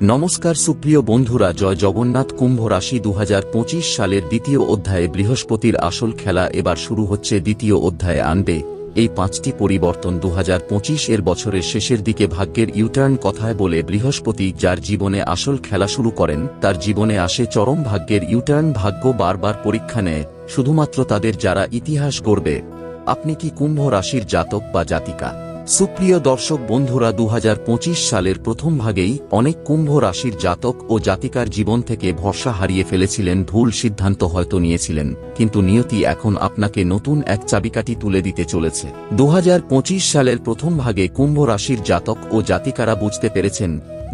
নমস্কার সুপ্রিয় বন্ধুরা, জয় জগন্নাথ কুম্ভ রাশি দুহাজার পঁচিশ সালের দ্বিতীয় অধ্যায়ে বৃহস্পতির আসল খেলা এবার শুরু হচ্ছে দ্বিতীয় অধ্যায়ে আনবে এই পাঁচটি পরিবর্তন দু হাজার পঁচিশ এর বছরের শেষের দিকে ভাগ্যের ইউটার্ন কথায় বলে বৃহস্পতি যার জীবনে আসল খেলা শুরু করেন, তার জীবনে আসে চরম ভাগ্যের ইউটার্ন ভাগ্য বারবার পরীক্ষা নেয়, শুধুমাত্র তাদের যারা ইতিহাস গড়বে। আপনি কি কুম্ভ রাশির জাতক বা জাতিকা? সুপ্রিয় দর্শক বন্ধুরা দু হাজার পঁচিশ সালের প্রথম ভাগেই অনেক কুম্ভ রাশির জাতক ও জাতিকার জীবন থেকে ভরসা হারিয়ে ফেলেছিলেন, ভুল সিদ্ধান্ত হয়তো নিয়েছিলেন, কিন্তু নিয়তি এখন আপনাকে নতুন এক চাবিকাঠি তুলে দিতে চলেছে। দু হাজার পঁচিশ সালের প্রথম ভাগে কুম্ভ রাশির জাতক ও জাতিকারা বুঝতে পেরেছেন,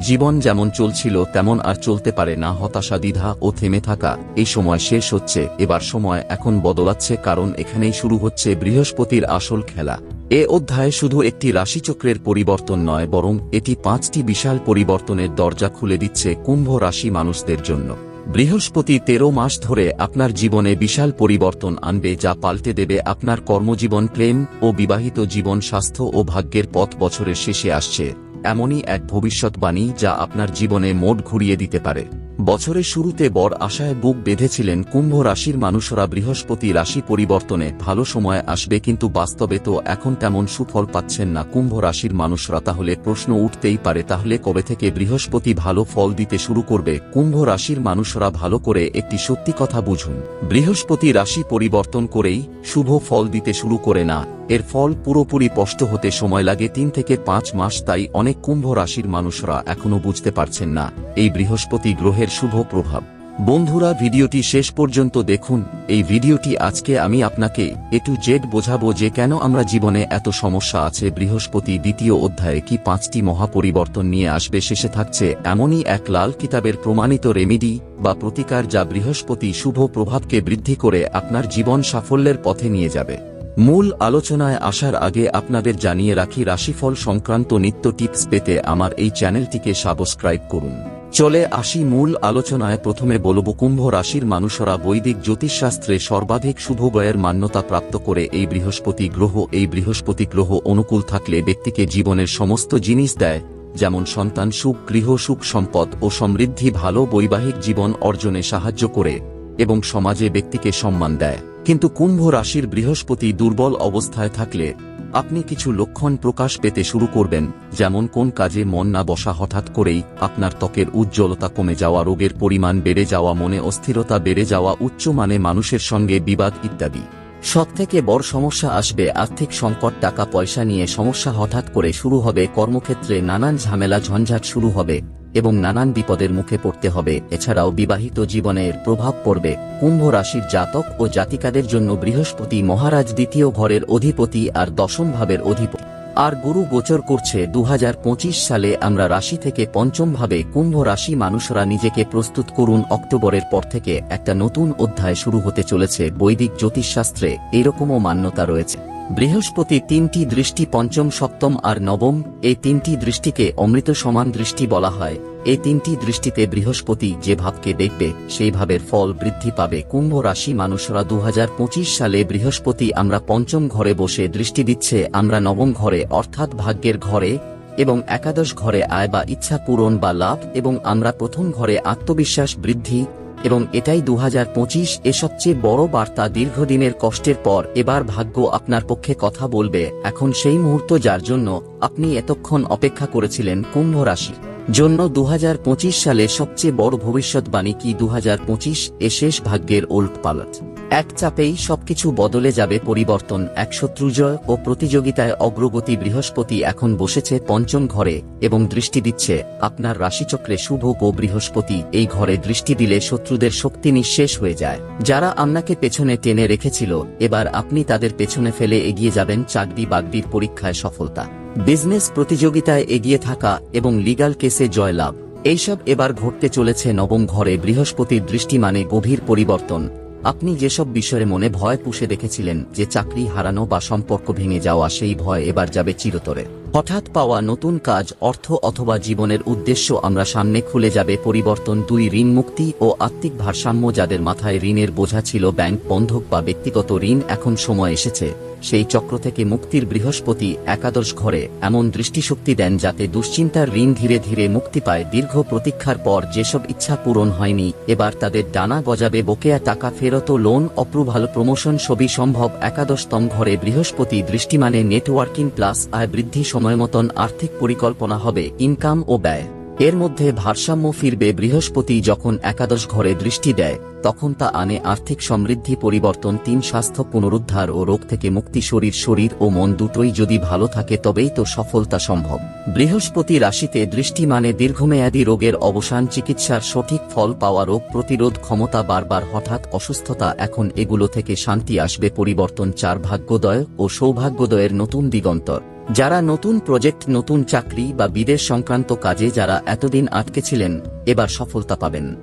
জীবন যেমন চলছিল তেমন আর চলতে পারে না, হতাশা, দ্বিধা ও থেমে থাকা, এই সময় শেষ হচ্ছে, এবার সময় এখন বদলাচ্ছে, কারণ এখানেই শুরু হচ্ছে বৃহস্পতির আসল খেলা। এ অধ্যায়ে শুধু একটি রাশিচক্রের পরিবর্তন নয়, বরং এটি পাঁচটি বিশাল পরিবর্তনের দরজা খুলে দিচ্ছে কুম্ভ রাশি মানুষদের জন্য। বৃহস্পতি তেরো মাস ধরে আপনার জীবনে বিশাল পরিবর্তন আনবে যা পাল্টে দেবে আপনার কর্মজীবন প্রেম ও বিবাহিত জীবন স্বাস্থ্য ও ভাগ্যের পথ বছরের শেষে আসছে। এমনই এক ভবিষ্যৎবাণী যা আপনার জীবনে মোট ঘুরিয়ে দিতে পারে। বছরের শুরুতে বর আশায় বুক বেঁধেছিলেন কুম্ভ রাশির মানুষরা বৃহস্পতি রাশি পরিবর্তনে ভালো সময় আসবে কিন্তু বাস্তবে তো এখন তেমন সুফল পাচ্ছেন না কুম্ভ রাশির মানুষরা তাহলে প্রশ্ন উঠতেই পারে তাহলে কবে থেকে বৃহস্পতি ভালো ফল দিতে শুরু করবে? কুম্ভ রাশির মানুষরা ভালো করে একটি সত্যি কথা বুঝুন। বৃহস্পতি রাশি পরিবর্তন করেই শুভ ফল দিতে শুরু করে না। এর ফল পুরোপুরি স্পষ্ট হতে সময় লাগে তিন থেকে পাঁচ মাস, তাই অনেক কুম্ভ রাশির মানুষরা এখনও বুঝতে পারছেন না এই বৃহস্পতি গ্রহের শুভ প্রভাব। বন্ধুরা, ভিডিওটি শেষ পর্যন্ত দেখুন। এই ভিডিওটি আজকে আমি আপনাকে এ টু জেড বোঝাবো যে কেন আমরা জীবনে এত সমস্যা আছে, বৃহস্পতি দ্বিতীয় অধ্যায়ে কি পাঁচটি মহাপরিবর্তন নিয়ে আসবে, শেষে থাকছে এমনই এক লাল কিতাবের প্রমাণিত রেমিডি বা প্রতিকার যা বৃহস্পতি শুভ প্রভাবকে বৃদ্ধি করে আপনার জীবন সাফল্যের পথে নিয়ে যাবে। মূল আলোচনায় আসার আগে আপনাদের জানিয়ে রাখি রাশিফল সংক্রান্ত নিত্য টিপস পেতে আমার এই চ্যানেলটিকে সাবস্ক্রাইব করুন। চলে আসি মূল আলোচনায়। প্রথমে বলব, কুম্ভ রাশির মানুষরা বৈদিক জ্যোতিষশাস্ত্রে সর্বাধিক শুভবয়ের মান্যতা প্রাপ্ত করে এই বৃহস্পতি গ্রহ, এই বৃহস্পতি গ্রহ অনুকূল থাকলে ব্যক্তিকে জীবনের সমস্ত জিনিস দেয়, যেমন সন্তান সুখ, গৃহ সুখ, সম্পদ ও সমৃদ্ধি, ভালো বৈবাহিক জীবন অর্জনে সাহায্য করে এবং সমাজে ব্যক্তিকে সম্মান দেয়। কিন্তু কুম্ভ রাশির বৃহস্পতি দুর্বল অবস্থায় থাকলে আপনি কিছু লক্ষণ প্রকাশ পেতে শুরু করবেন, যেমন কোন কাজে মন না বসা হঠাৎ করেই আপনার ত্বকের উজ্জ্বলতা কমে যাওয়া, রোগের পরিমাণ বেড়ে যাওয়া, মনে অস্থিরতা বেড়ে যাওয়া, উচ্চ মানে মানুষের সঙ্গে বিবাদ ইত্যাদি। সব থেকে বড় সমস্যা আসবে আর্থিক সংকট, টাকা পয়সা নিয়ে সমস্যা হঠাৎ করে শুরু হবে, কর্মক্ষেত্রে নানান ঝামেলা, ঝঞ্ঝাট শুরু হবে। এবং নানান বিপদের মুখে পড়তে হবে। এছাড়াও বিবাহিত জীবনের প্রভাব পড়বে। কুম্ভ রাশির জাতক ও জাতিকাদের জন্য বৃহস্পতি মহারাজ দ্বিতীয় ঘরের অধিপতি আর দশম ভাবের অধিপতি আর গুরু গোচর করছে দু হাজার পঁচিশ সালে আমরা রাশি থেকে পঞ্চম ভাবে কুম্ভ রাশি মানুষরা নিজেকে প্রস্তুত করুন। অক্টোবরের পর থেকে একটা নতুন অধ্যায় শুরু হতে চলেছে। বৈদিক জ্যোতিষশাস্ত্রে এরকমও মান্যতা রয়েছে। বৃহস্পতি তিনটি দৃষ্টি পঞ্চম, সপ্তম আর নবম, এই তিনটি দৃষ্টিকে অমৃত সমান দৃষ্টি বলা হয়। এই তিনটি দৃষ্টিতে বৃহস্পতি যে ভাবকে দেখবে, সেই ভাবের ফল বৃদ্ধি পাবে। কুম্ভ রাশি মানুষরা দু হাজার পঁচিশ সালে বৃহস্পতি আমরা পঞ্চম ঘরে বসে দৃষ্টি দিচ্ছে, আমরা নবম ঘরে অর্থাৎ ভাগ্যের ঘরে এবং একাদশ ঘরে আয় বা ইচ্ছা পূরণ বা লাভ এবং আমরা প্রথম ঘরে আত্মবিশ্বাস বৃদ্ধি এবং এটাই দু হাজার পঁচিশ এ সবচেয়ে বড় বার্তা দীর্ঘদিনের কষ্টের পর এবার ভাগ্য আপনার পক্ষে কথা বলবে। এখন সেই মুহূর্ত যার জন্য আপনি এতক্ষণ অপেক্ষা করেছিলেন কুম্ভ রাশি জন্য দুহাজার পঁচিশ সালে সবচেয়ে বড় ভবিষ্যৎবাণী কি? দু হাজার পঁচিশ এ শেষ ভাগ্যের ওল্ড পালট এক চাপেই সবকিছু বদলে যাবে পরিবর্তন, এক শত্রুজয় ও প্রতিযোগিতায় অগ্রগতি বৃহস্পতি এখন বসেছে পঞ্চম ঘরে এবং দৃষ্টি দিচ্ছে আপনার রাশিচক্রে শুভ ও বৃহস্পতি, এই ঘরে দৃষ্টি দিলে শত্রুদের শক্তি নিঃশেষ হয়ে যায়। যারা আপনাকে পেছনে টেনে রেখেছিল, এবার আপনি তাদের পেছনে ফেলে এগিয়ে যাবেন চাকরি বাগদির পরীক্ষায় সফলতা। বিজনেস প্রতিযোগিতায় এগিয়ে থাকা এবং লিগাল কেসে জয়লাভ এইসব এবার ঘটতে চলেছে নবম ঘরে বৃহস্পতির দৃষ্টি মানে গভীর পরিবর্তন। আপনি যেসব বিষয়ে মনে ভয় পুষে দেখেছিলেন, যে চাকরি হারানো বা সম্পর্ক ভেঙে যাওয়া সেই ভয় এবার যাবে চিরতরে। হঠাৎ পাওয়া নতুন কাজ, অর্থ অথবা জীবনের উদ্দেশ্য আমরা সামনে খুলে যাবে পরিবর্তন দুই ঋণ মুক্তি ও আত্মিক ভারসাম্য যাদের মাথায় ঋণের বোঝা ছিল ব্যাংক বন্ধক বা ব্যক্তিগত ঋণ এখন সময় এসেছে। সেই চক্র থেকে মুক্তির বৃহস্পতি একাদশ ঘরে এমন দৃষ্টিশক্তি দেন যাতে দুশ্চিন্তার ঋণ ধীরে ধীরে মুক্তি পায়। দীর্ঘ প্রতীক্ষার পর যেসব ইচ্ছা পূরণ হয়নি, এবার তাদের ডানা গজাবে, বকেয়া টাকা ফেরত লোন, অপ্রুভাল প্রমোশন সবই সম্ভব। একাদশতম ঘরে বৃহস্পতি দৃষ্টিমানে নেটওয়ার্কিং প্লাস আয় বৃদ্ধি সময় মতন আর্থিক পরিকল্পনা হবে ইনকাম ও ব্যয়। এর মধ্যে ভারসাম্য ফিরবে বৃহস্পতি যখন একাদশ ঘরে দৃষ্টি দেয়, তখন তা আনে আর্থিক সমৃদ্ধি পরিবর্তন তিন স্বাস্থ্য পুনরুদ্ধার ও রোগ থেকে মুক্তি শরীর শরীর ও মন দুটোই যদি ভালো থাকে তবেই তো সফলতা সম্ভব। বৃহস্পতি রাশিতে দৃষ্টি মানে দীর্ঘমেয়াদী রোগের অবসান, চিকিৎসার সঠিক ফল পাওয়া রোগ প্রতিরোধ ক্ষমতা বারবার, হঠাৎ অসুস্থতা এখন এগুলো থেকে শান্তি আসবে পরিবর্তন চার ভাগ্যোদয় ও সৌভাগ্যোদয়ের নতুন দিগন্তর। যারা নতুন প্রজেক্ট, নতুন চাকরি বা বিদেশ সংক্রান্ত কাজে যারা এতদিন আটকে ছিলেন, এবার সফলতা পাবেন।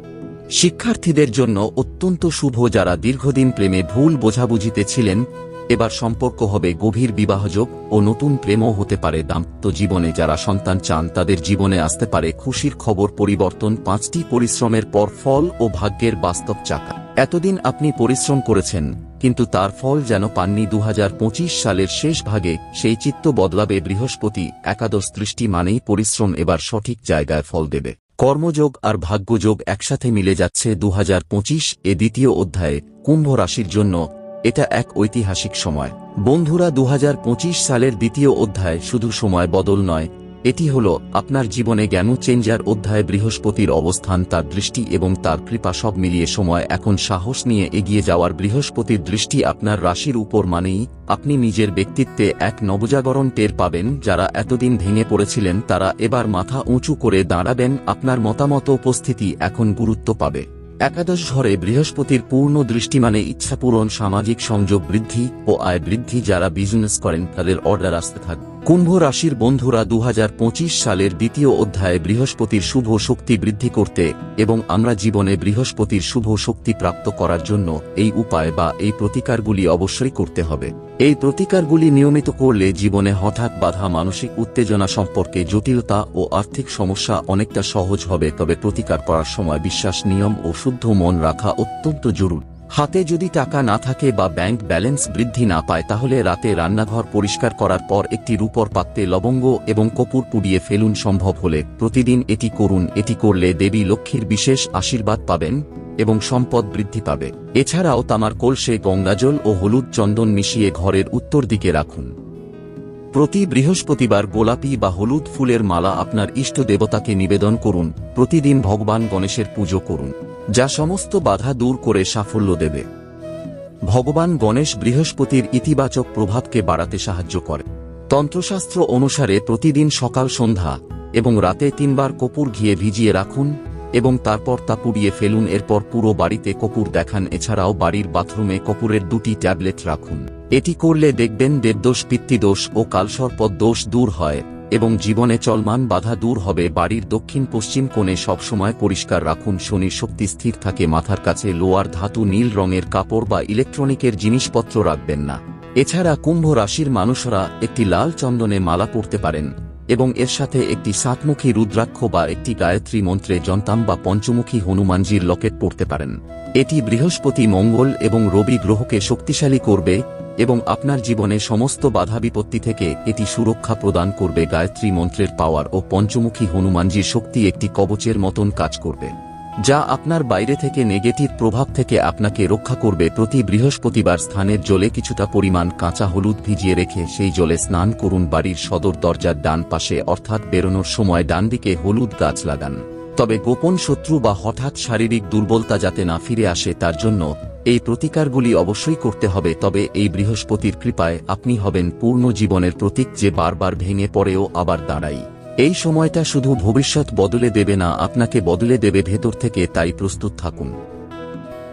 শিক্ষার্থীদের জন্য অত্যন্ত শুভ যারা দীর্ঘদিন প্রেমে ভুল বোঝাবুঝিতে ছিলেন, এবার সম্পর্ক হবে গভীর বিবাহযোগ ও নতুন প্রেমও হতে পারে দাম্পত্য জীবনে। যারা সন্তান চান, তাদের জীবনে আসতে পারে খুশির খবর পরিবর্তন, পাঁচটি পরিশ্রমের পর ফল ও ভাগ্যের বাস্তব চাকা। এতদিন আপনি পরিশ্রম করেছেন, কিন্তু তার ফল যেন পাননি দু হাজার পঁচিশ সালের শেষ ভাগে, সেই চিত্ত বদলাবে বৃহস্পতি, একাদশ দৃষ্টি মানেই পরিশ্রম এবার সঠিক জায়গায় ফল দেবে। কর্মযোগ আর ভাগ্যযোগ একসাথে মিলে যাচ্ছে দু হাজার পঁচিশ এ দ্বিতীয় অধ্যায়ে, কুম্ভ রাশির জন্য, এটা এক ঐতিহাসিক সময়। বন্ধুরা দু হাজার পঁচিশ সালের দ্বিতীয় অধ্যায় শুধু সময় বদল নয় এটি হল আপনার জীবনে জ্ঞান চেঞ্জার অধ্যায় বৃহস্পতির অবস্থান, তার দৃষ্টি এবং তার কৃপা সব মিলিয়ে সময়, এখন সাহস নিয়ে এগিয়ে যাওয়ার বৃহস্পতির দৃষ্টি আপনার রাশির উপর মানেই আপনি নিজের ব্যক্তিত্বে এক নবজাগরণ টের পাবেন, যারা এতদিন ভেঙে পড়েছিলেন তারা এবার মাথা উঁচু করে দাঁড়াবেন, আপনার মতামত উপস্থিতি এখন গুরুত্ব পাবে। একাদশ ঘরে বৃহস্পতির পূর্ণ দৃষ্টি মানে ইচ্ছাপূরণ, সামাজিক সংযোগ বৃদ্ধি ও আয় বৃদ্ধি, যারা বিজনেস করেন তাদের অর্ডার আসতে থাকবে কুম্ভ রাশির বন্ধুরা দু হাজার পঁচিশ সালের দ্বিতীয় অধ্যায়ে বৃহস্পতির শুভ শক্তি বৃদ্ধি করতে এবং আমরা জীবনে বৃহস্পতির শুভ শক্তি প্রাপ্ত করার জন্য এই উপায় বা এই প্রতিকারগুলি অবশ্যই করতে হবে। এই প্রতিকারগুলি নিয়মিত করলে জীবনে হঠাৎ বাধা, মানসিক উত্তেজনা সম্পর্কে জটিলতা ও আর্থিক সমস্যা অনেকটা সহজ হবে, তবে প্রতিকার করার সময় বিশ্বাস, নিয়ম ও শুদ্ধ মন রাখা অত্যন্ত জরুরি। হাতে যদি টাকা না থাকে বা ব্যাংক ব্যালেন্স বৃদ্ধি না পায়, তাহলে রাতে রান্নাঘর পরিষ্কার করার পর একটি রূপর পাত্রে লবঙ্গ এবং কপুর পুড়িয়ে ফেলুন সম্ভব হলে প্রতিদিন এটি করুন। এটি করলে দেবী লক্ষ্মীর বিশেষ আশীর্বাদ পাবেন এবং সম্পদ বৃদ্ধি পাবে। এছাড়াও তামার কলসে গঙ্গাজল ও হলুদ চন্দন মিশিয়ে ঘরের উত্তর দিকে রাখুন। প্রতি বৃহস্পতিবার গোলাপি বা হলুদ ফুলের মালা আপনার ইষ্ট দেবতাকে নিবেদন করুন। প্রতিদিন ভগবান গণেশের পুজো করুন। যা সমস্ত বাধা দূর করে সাফল্য দেবে। ভগবান গণেশ বৃহস্পতির ইতিবাচক প্রভাবকে বাড়াতে সাহায্য করে। তন্ত্রশাস্ত্র অনুসারে প্রতিদিন সকাল সন্ধ্যা এবং রাতে তিনবার কপুর ঘিয়ে ভিজিয়ে রাখুন এবং তারপর তা পুড়িয়ে ফেলুন। এরপর পুরো বাড়িতে কপুর দেখান। এছাড়াও বাড়ির বাথরুমে কপুরের দুটি ট্যাবলেট রাখুন। এটি করলে দেখবেন দেবদোষ, পিতৃদোষ ও কালসর্পদ দোষ দূর হয়। এবং জীবনে চলমান বাধা দূর হবে। বাড়ির দক্ষিণ পশ্চিম কোণে সবসময় পরিষ্কার রাখুন। শনির শক্তি স্থির থাকে, মাথার কাছে লোয়ার ধাতু নীল রঙের কাপড় বা ইলেকট্রনিকের জিনিসপত্র রাখবেন না। এছাড়া কুম্ভ রাশির মানুষরা একটি লাল চন্দনে মালা পরতে পারেন এবং এর সাথে একটি সাতমুখী রুদ্রাক্ষ বা একটি গায়ত্রী মন্ত্রে যন্তাম বা পঞ্চমুখী হনুমানজির লকেট পড়তে পারেন। এটি বৃহস্পতি, মঙ্গল এবং রবি গ্রহকে শক্তিশালী করবে। এবং আপনার জীবনে সমস্ত বাধা বিপত্তি থেকে এটি সুরক্ষা প্রদান করবে। গায়ত্রী মন্ত্রের পাওয়ার ও পঞ্চমুখী হনুমানজির শক্তি একটি কবচের মতন কাজ করবে, যা আপনার বাইরে থেকে নেগেটিভ প্রভাব থেকে আপনাকে রক্ষা করবে। প্রতি বৃহস্পতিবার স্থানের জলে কিছুটা পরিমাণ কাঁচা হলুদ ভিজিয়ে রেখে সেই জলে স্নান করুন। বাড়ির সদর দরজার ডান পাশে অর্থাৎ বেরোনোর সময় ডান দিকে হলুদ গাছ লাগান। তবে গোপন শত্রু বা হঠাৎ শারীরিক দুর্বলতা যাতে না ফিরে আসে, তার জন্য এই প্রতিকারগুলি অবশ্যই করতে হবে, তবে এই বৃহস্পতির কৃপায় আপনি হবেন পূর্ণ জীবনের প্রতীক যে বারবার ভেঙে পড়েও আবার দাঁড়াই এই সময়টা শুধু ভবিষ্যৎ বদলে দেবে না, আপনাকে বদলে দেবে ভেতর থেকে, তাই প্রস্তুত থাকুন।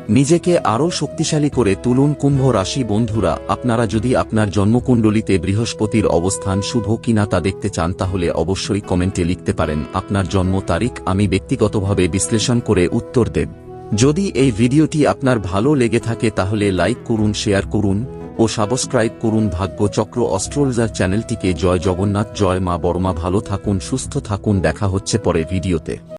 নিজেকে আরও শক্তিশালী করে তুলুন, কুম্ভ রাশি বন্ধুরা, আপনারা যদি আপনার জন্মকুণ্ডলিতে বৃহস্পতির অবস্থান শুভ কিনা তা দেখতে চান, তাহলে অবশ্যই কমেন্টে লিখতে পারেন, আপনার জন্ম তারিখ, আমি ব্যক্তিগতভাবে বিশ্লেষণ করে উত্তর দেব। যদি এই ভিডিওটি আপনার ভালো লেগে থাকে তাহলে লাইক করুন, শেয়ার করুন ও সাবস্ক্রাইব করুন ভাগ্যচক্র অস্ট্রোলজার চ্যানেলটিকে। জয় জগন্নাথ, জয় মা বর্মা ভালো থাকুন, সুস্থ থাকুন, দেখা হচ্ছে পরে ভিডিওতে।